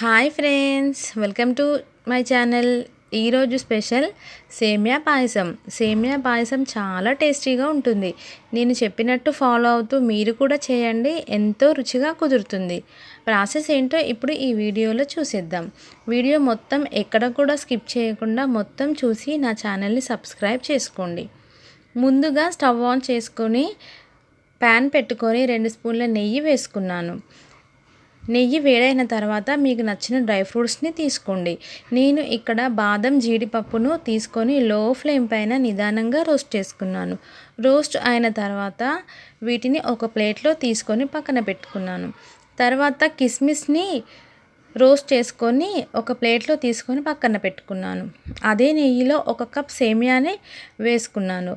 Hi friends welcome to my channel. ఈరోజు special semiya payasam. సేమియా పాయసం చాలా టేస్టీగా ఉంటుంది. నేను చెప్పినట్టు ఫాలో అవుతూ మీరు కూడా చేయండి ఎంతో రుచిగా కుదురుతుంది. ప్రాసెస్ ఏంటో ఇప్పుడు ఈ వీడియోలో చూసేద్దాం. వీడియో మొత్తం ఎక్కడ కూడా స్కిప్ చేయకుండా మొత్తం చూసి నా ఛానల్ని సబ్స్క్రైబ్ చేసుకోండి. ముందుగా స్టవ్ ఆన్ చేసుకొని ప్యాన్ పెట్టుకొని రెండు స్పూన్ల నెయ్యి వేసుకున్నాను. నెయ్యి వేడైన తర్వాత మీకు నచ్చిన డ్రై ఫ్రూట్స్ని తీసుకోండి. నేను ఇక్కడ బాదం జీడిపప్పును తీసుకొని లో ఫ్లేమ్ పైన నిదానంగా రోస్ట్ చేసుకున్నాను. రోస్ట్ అయిన తర్వాత వీటిని ఒక ప్లేట్లో తీసుకొని పక్కన పెట్టుకున్నాను. తర్వాత కిస్మిస్ని రోస్ట్ చేసుకొని ఒక ప్లేట్లో తీసుకొని పక్కన పెట్టుకున్నాను. అదే నెయ్యిలో ఒక కప్ సేమియాని వేసుకున్నాను.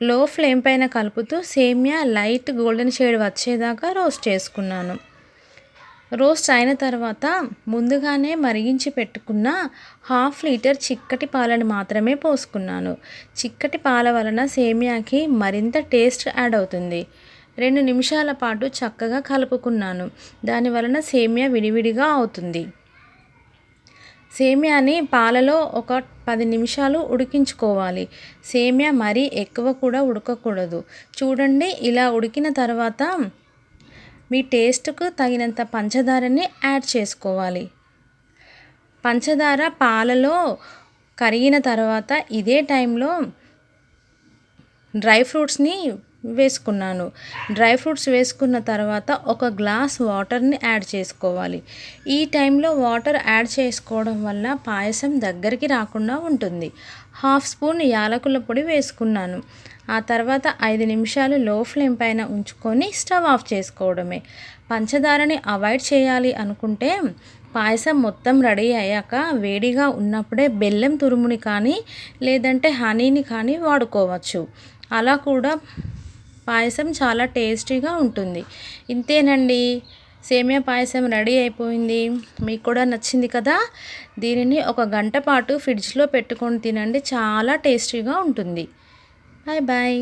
లో ఫ్లేమ్ పైన కలుపుతూ సేమియా లైట్ గోల్డెన్ షేడ్ వచ్చేదాకా రోస్ట్ చేసుకున్నాను. రోస్ట్ అయిన తర్వాత ముందుగానే మరిగించి పెట్టుకున్న హాఫ్ లీటర్ చిక్కటి పాలను మాత్రమే పోసుకున్నాను. చిక్కటి పాల వలన సేమియాకి మరింత టేస్ట్ యాడ్ అవుతుంది. రెండు నిమిషాల పాటు చక్కగా కలుపుకున్నాను. దాని వలన సేమియా విడివిడిగా అవుతుంది. సేమియాని పాలలో ఒక పది నిమిషాలు ఉడికించుకోవాలి. సేమియా మరీ ఎక్కువ కూడా ఉడకకూడదు. చూడండి ఇలా ఉడికిన తర్వాత మీ టేస్ట్కు తగినంత పంచదారని యాడ్ చేసుకోవాలి. పంచదార పాలలో కరిగిన తర్వాత ఇదే టైంలో డ్రై ఫ్రూట్స్ని వేసుకున్నాను. డ్రై ఫ్రూట్స్ వేసుకున్న తర్వాత ఒక గ్లాస్ వాటర్ని యాడ్ చేసుకోవాలి. ఈ టైంలో వాటర్ యాడ్ చేసుకోవడం వల్ల పాయసం దగ్గరికి రాకుండా ఉంటుంది. హాఫ్ స్పూన్ యాలకుల పొడి వేసుకున్నాను. ఆ తర్వాత ఐదు నిమిషాలు లో ఫ్లేమ్ పైన ఉంచుకొని స్టవ్ ఆఫ్ చేసుకోవడమే. పంచదారని అవాయిడ్ చేయాలి అనుకుంటే పాయసం మొత్తం రెడీ అయ్యాక వేడిగా ఉన్నప్పుడే బెల్లం తురుముని కానీ లేదంటే హనీని కానీ వాడుకోవచ్చు. అలా కూడా పాయసం చాలా టేస్టీగా ఉంటుంది. ఇంతేనండి. సేమియా పాయసం రెడీ అయిపోయింది. మీకు కూడా నచ్చింది కదా? దీనిని ఒక గంట పాటు ఫ్రిడ్జ్లో పెట్టుకొని తినండి. చాలా టేస్టీగా ఉంటుంది. Bye bye.